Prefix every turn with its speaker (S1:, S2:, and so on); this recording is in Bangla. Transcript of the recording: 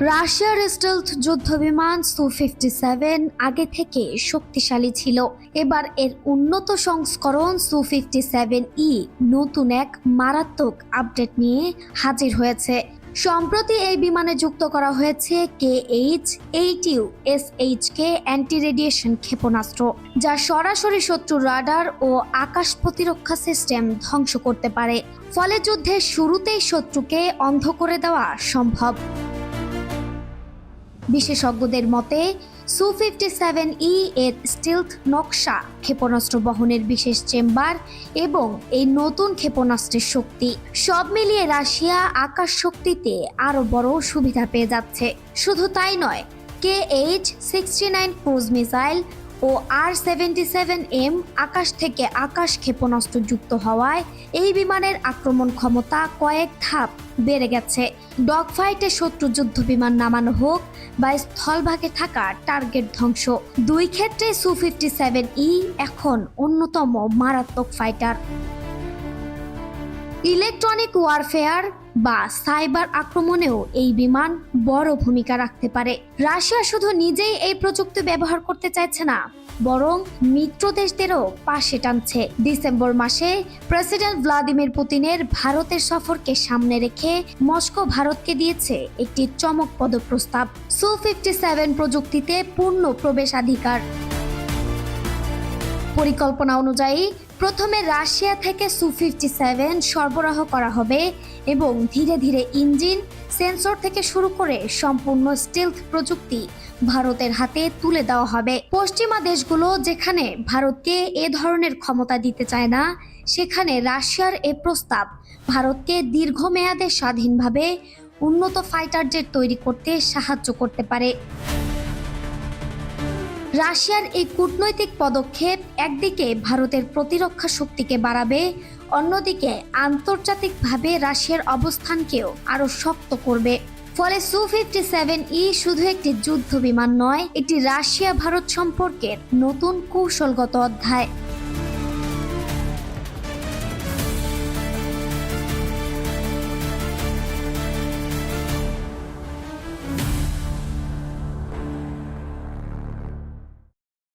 S1: রাশিয়ার স্টেলথ যুদ্ধ বিমান সু ফিফটি সেভেন আগে থেকে শক্তিশালী ছিল। এবার এর উন্নত সংস্করণ সু ফিফটি সেভেন ই নতুন এক মারাত্মক আপডেট নিয়ে হাজির হয়েছে। সম্প্রতি এই বিমানে যুক্ত করা হয়েছে K H eight U S H K anti radiation ক্ষেপণাস্ত্র, যা সরাসরি শত্রুর রাডার ও আকাশ প্রতিরক্ষা সিস্টেম ধ্বংস করতে পারে। ফলে যুদ্ধের শুরুতেই শত্রুকে অন্ধ করে দেওয়া সম্ভব। বিশেষজ্ঞদের মতে সু ফিফটি সেভেন ই এর স্টিলথ নকশা ক্ষেপণাস্ত্র বহনের বিশেষ চেম্বার এবং এই নতুন ক্ষেপণাস্ত্রের শক্তি সব মিলিয়ে রাশিয়া আকাশ শক্তিতে আরও বড় সুবিধা পেয়ে যাচ্ছে। শুধু তাই নয়, K H sixty nine cruise missile ও আর সেভেন্টি সেভেন এম আকাশ থেকে আকাশ ক্ষেপণাস্ত্র যুক্ত হওয়ায় এই বিমানের আক্রমণ ক্ষমতা কয়েক ধাপ বেড়ে গেছে। ডগ ফাইটে শত্রু যুদ্ধ বিমান নামানো হোক বা স্থলভাগে থাকা টার্গেট ধ্বংস। দুই ক্ষেত্রে সু ফিফটি সেভেন ই এখন অন্যতম মারাত্মক ফাইটার ইলেকট্রনিক ওয়ারফেয়ার বা সাইবার আক্রমণেও এই বিমান বড় ভূমিকা রাখতে পারে। রাশিয়া শুধু নিজেই এই প্রযুক্তি ব্যবহার করতে চাইছে না, বরং মিত্র দেশদেরও পাশে টানছে। ডিসেম্বর মাসে প্রেসিডেন্ট ভ্লাদিমির পুতিনের ভারতের সফরকে সামনে রেখে মস্কো ভারতকে দিয়েছে একটি চমকপ্রদ প্রস্তাব, সু ফিফটি সেভেন প্রযুক্তিতে পূর্ণ প্রবেশাধিকার। পরিকল্পনা অনুযায়ী প্রথমে রাশিয়া থেকে সু ফিফটি সেভেন সরবরাহ করা হবে এবং ধীরে ধীরে ইঞ্জিন, সেন্সর থেকে শুরু করে সম্পূর্ণ স্টিলথ প্রযুক্তি ভারতের হাতে তুলে দেওয়া হবে। পশ্চিমা দেশগুলো যেখানে ভারতকে এ ধরনের ক্ষমতা দিতে চায় না, সেখানে রাশিয়ার এ প্রস্তাব ভারতকে দীর্ঘমেয়াদে স্বাধীনভাবে উন্নত ফাইটার জেট তৈরি করতে সাহায্য করতে পারে। রাশিয়ার এই কূটনৈতিক পদক্ষেপ একদিকে ভারতের প্রতিরক্ষা শক্তিকে বাড়াবে, অন্যদিকে আন্তর্জাতিকভাবে রাশিয়ার অবস্থানকেও আরও শক্ত করবে। ফলে সু ফিফটি সেভেন ই শুধু একটি যুদ্ধ বিমান নয়, এটি রাশিয়া ভারত সম্পর্কের নতুন কৌশলগত অধ্যায়।